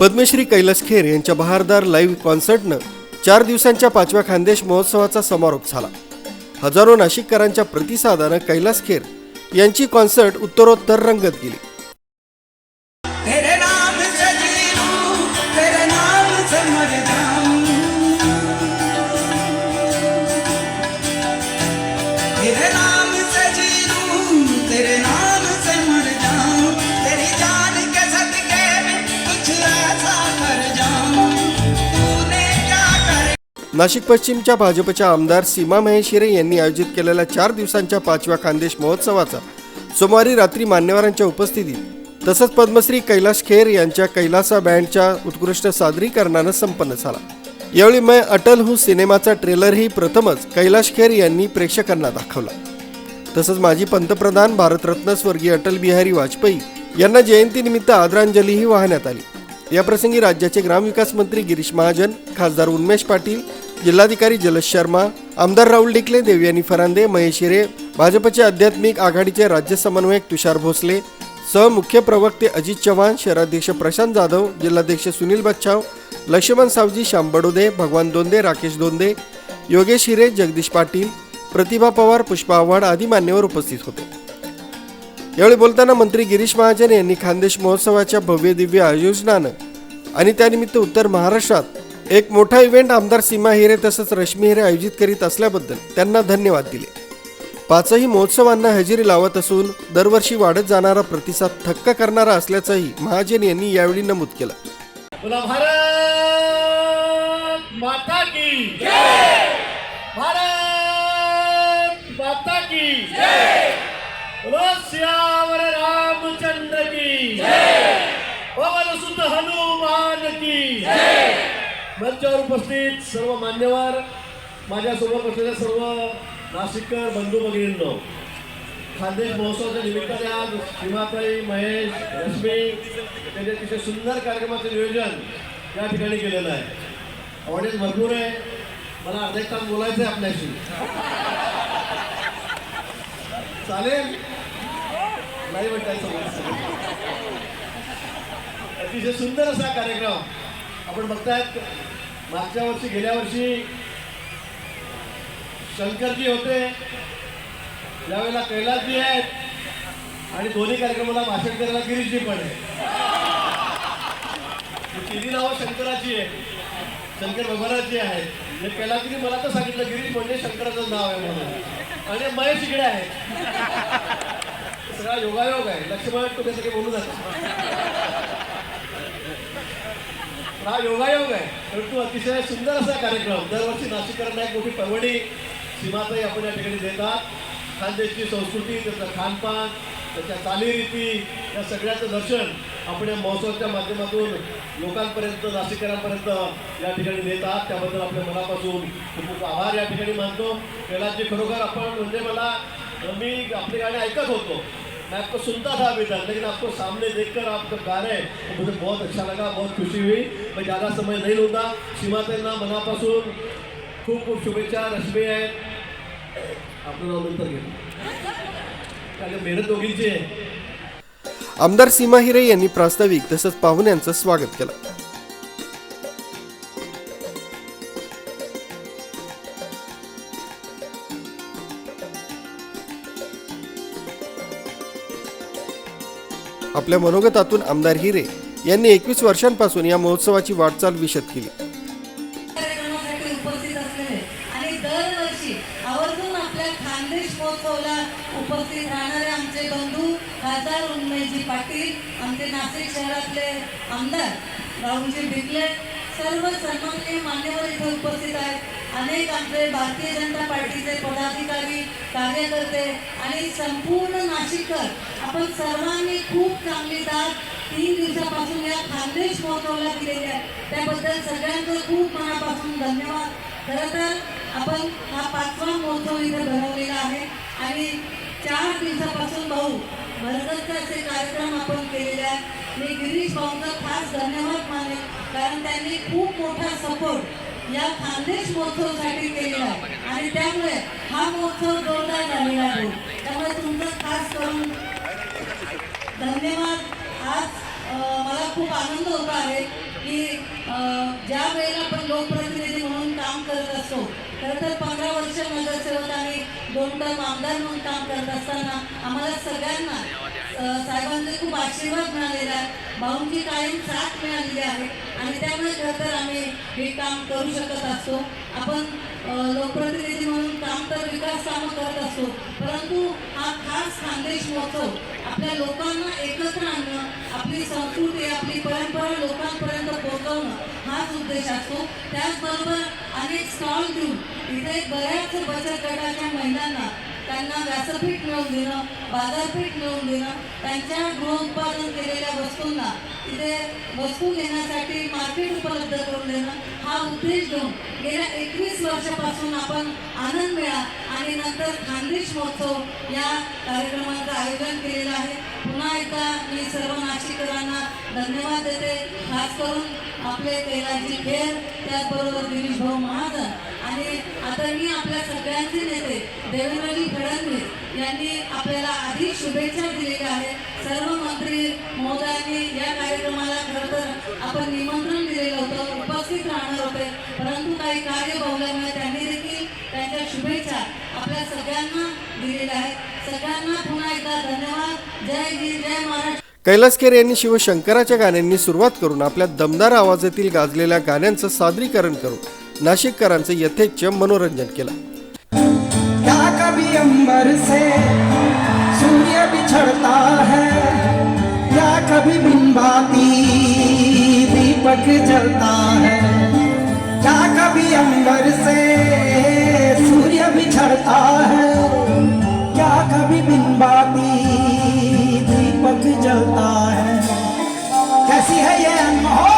पद्मश्री कैलास खेर यांच्या बहारदार लाईव्ह कॉन्सर्टनं चार दिवसांच्या पाचव्या खानदेश महोत्सवाचा समारोप झाला. हजारो नाशिककरांच्या प्रतिसादानं कैलास खेर यांची कॉन्सर्ट उत्तरोत्तर रंगत गेली. नाशिक पश्चिमच्या भाजपच्या आमदार सीमा महेशिरे यांनी आयोजित केलेल्या चार दिवसांच्या पाचव्या खानदेश महोत्सवाचा सोमवारी रात्री मान्यवरांच्या उपस्थितीत तसंच पद्मश्री कैलाश खेर यांच्या कैलासा बँडच्या उत्कृष्ट सादरीकरणानं संपन्न झाला. यावेळी मैं अटल हू सिनेमाचा ट्रेलरही प्रथमच कैलाश खेर यांनी प्रेक्षकांना दाखवला. तसंच माजी पंतप्रधान भारतरत्न स्वर्गीय अटल बिहारी वाजपेयी यांना जयंतीनिमित्त आदरांजलीही वाहण्यात आली. याप्रसंगी राज्याचे ग्रामविकास मंत्री गिरीश महाजन खासदार उन्मेश पाटील जिल्हाधिकारी जलश शर्मा आमदार राहुल डिकले देवयानी फरांदे महेश हिरे भाजपचे आध्यात्मिक आघाडीचे राज्य समन्वयक तुषार भोसले सहमुख्य प्रवक्ते अजित चव्हाण शहराध्यक्ष प्रशांत जाधव जिल्हाध्यक्ष सुनील बच्छाव लक्ष्मण सावजी श्याम बडोदे भगवान दोंदे राकेश दोंदे योगेश हिरे जगदीश पाटील प्रतिभा पवार पुष्पा आव्हाड आदी मान्यवर उपस्थित होते. यावेळी बोलताना मंत्री गिरीश महाजन यांनी खानदेश महोत्सवाच्या भव्य दिव्य आयोजनानं आणि त्यानिमित्त उत्तर महाराष्ट्रात एक मोठा इव्हेंट आमदार सीमा हिरे तसंच रश्मी हिरे आयोजित करीत असल्याबद्दल त्यांना धन्यवाद दिले. पाचही महोत्सवांना हजेरी लावत असून दरवर्षी वाढत जाणारा प्रतिसाद थक्क करणारा असल्याचंही महाजन यांनी यावेळी नमूद केलं. रामचंद्र की हनुमान की जय! मंचावर उपस्थित सर्व मान्यवर माझ्यासोबत असलेल्या सर्व नाशिककर बंधू भगिनींनो खानदेश महोत्सवाच्या निमित्ताने आज सीमाताई महेश रश्मी त्यांनी अतिशय सुंदर कार्यक्रमाचं नियोजन या ठिकाणी केलेलं आहे. ऑडियन्स भरपूर आहे. मला अर्धा एक तास बोलायचं आहे आपल्याशी. चालेल? नाही म्हणताय समज अतिशय सुंदर असा कार्यक्रम. आपण बघतायत मागच्या वर्षी गेल्या वर्षी शंकरजी होते. यावेळेला कैलासजी आहेत आणि दोन्ही कार्यक्रमाला भाषण करायला गिरीशजी पण आहे तिन्ही नावं शंकराची आहे शंकर भगवानाची आहेत. म्हणजे कैलासजीने मला तर सांगितलं गिरीश म्हणजे शंकराचं नाव आहे म्हणून. आणि महेश इकडे आहे सगळा योगायोग आहे. लक्ष्मण तुम्ही सगळे बोलू जातात हा योगायोग आहे. परंतु अतिशय सुंदर असा कार्यक्रम. दरवर्षी नाशिककरांना एक मोठी पर्वणी सीमाताई आपण या ठिकाणी देतात. खानदेशची संस्कृती त्याचं खानपान त्याच्या चालीरीती या सगळ्याचं दर्शन आपण या महोत्सवाच्या माध्यमातून लोकांपर्यंत नाशिककरांपर्यंत या ठिकाणी नेतात त्याबद्दल आपल्या मनापासून खूप खूप आभार या ठिकाणी मानतो. कैलासजी खरोखर आपण म्हणजे मला मी आपले गाणे ऐकत होतो. मैं आपको सुनता था अभी तक लेकिन आपको सामने देखकर आपका गा रहे हैं तो मुझे बहुत अच्छा लगा बहुत खुशी हुई। मैं ज़्यादा समय नहीं लूँगा। सीमाताईंना मनापासून खूप खूप शुभेच्छा रश्मी आहेत आपलं नाव नंतर घेऊ कारण मेहनत दोघींची आहे आमदार सीमा हिरे यांनी प्रास्ताविक तसंच पाहुण्यांचं स्वागत केलं. आपल्या मनोगतातून आमदार हिरे यांनी एकवीस वर्षांपासून या महोत्सवाची वाटचाल विशद केली. उपस्थित राहणारे आमचे बंधू खासदार पाटील आमचे नाशिक शहरातले आमदार राहुलजी भिकले सर्व सन्माननीय मान्यवर इथे उपस्थित आहेत. अनेक आमचे भारतीय जनता पार्टीचे पदाधिकारी कार्यकर्ते आणि संपूर्ण नाशिककर आपण सर्वांनी खूप चांगली दाद तीन दिवसापासून या खानदेश महोत्सवाला दिलेली आहे. त्याबद्दल सगळ्यांचं खूप मनापासून धन्यवाद. खरं तर आपण हा पाचवा महोत्सव इथे बनवलेला आहे आणि चार दिवसापासून भाऊ भरगच्च कार्यक्रम आपण केलेले आहेत मी गिरीश भाऊंचा खास धन्यवाद मानेन कारण त्यांनी खूप मोठा सपोर्ट या खानदेश महोत्सवासाठी केलेला आहे. आणि त्यामुळे हा महोत्सव जोरदार झालेला आहे. त्यामुळे तुमचं खास करून धन्यवाद. आज मला खूप आनंद होत आहे की ज्या वेळेला आपण लोकप्रतिनिधी म्हणून काम करत असतो खरं तर पंधरा वर्ष नगरसेवक आणि दोन टर्म आमदार म्हणून काम करत असताना आम्हाला सगळ्यांना साहेबांचे खूप आशीर्वाद मिळालेला आहे भाऊंची कायम साथ मिळालेली आहे. आणि त्यामुळे खरं तर आम्ही हे काम करू शकत असतो. आपण लोकप्रतिनिधी म्हणून काम तर विकास कामं करत असतो. परंतु हा खास खानदेश महोत्सव आपल्या लोकांना एकत्र आणणं आपली संस्कृती आपली परंपरा लोकांपर्यंत पोहोचवणं हाच उद्देश असतो. त्याचबरोबर अनेक स्टॉल घेऊन इथे बऱ्याच बचत गटाच्या महिलांना त्यांना व्यासपीठ मिळवून देणं बाजारपीठ मिळवून देणं त्यांच्या गृहोत्पादन केलेल्या वस्तूंना तिथे वस्तू घेण्यासाठी मार्केट उपलब्ध करून देणं हा उद्देश घेऊन गेल्या एकवीस वर्षापासून आपण आनंद मेळा आणि नंतर खानदेश महोत्सव या कार्यक्रमाचं आयोजन केलेलं आहे. पुन्हा एकदा मी सर्व नाशिकरांना धन्यवाद देते. खास करून आपले कैलाजी खेर त्याचबरोबर दिलीश भाऊ महाजन. आणि आता मी आपल्या सगळ्यांचे नेते देवेंद्रजी फडणवीस यांनी आपल्याला अधिक शुभेच्छा दिलेल्या आहेत. सर्व मंत्री महोदयांनी या कार्यक्रमाला खरं तर आपण निमंत्रण दिलेलं होतं उपस्थित राहणार होते. परंतु काही कार्य बहुल्यामुळे त्यांनी देखील त्यांच्या शुभेच्छा आपल्या सगळ्यांना दिलेल्या आहेत. सगळ्यांना पुन्हा एकदा धन्यवाद. जय हिंद जय महाराष्ट्र. कैलास खेर यांनी शिवशंकराच्या गाण्यांनी सुरुवात करून आपल्या दमदार आवाजातील गाजलेल्या गाण्यांचं सादरीकरण करून नाशिककरांचं यथेच्छ मनोरंजन केलं. क्या कभी अंबर से सूर्य बिछड़ता है। है। क्या कभी दीपक जलता है। कैसी है ये अनहोनी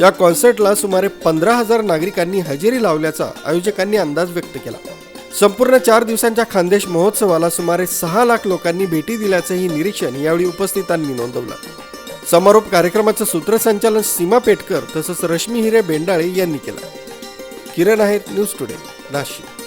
या कॉन्सर्टला सुमारे पंधरा हजार नागरिकांनी हजेरी लावल्याचा आयोजकांनी अंदाज व्यक्त केला. संपूर्ण चार दिवसांच्या खानदेश महोत्सवाला सुमारे सहा लाख लोकांनी भेटी दिल्याचंही निरीक्षण यावेळी उपस्थितांनी नोंदवलं. समारोप कार्यक्रमाचं सूत्रसंचालन सीमा पेटकर तसंच रश्मी हिरे बेंडाळे यांनी केलं. किरण आहेत न्यूज टुडे नाशिक.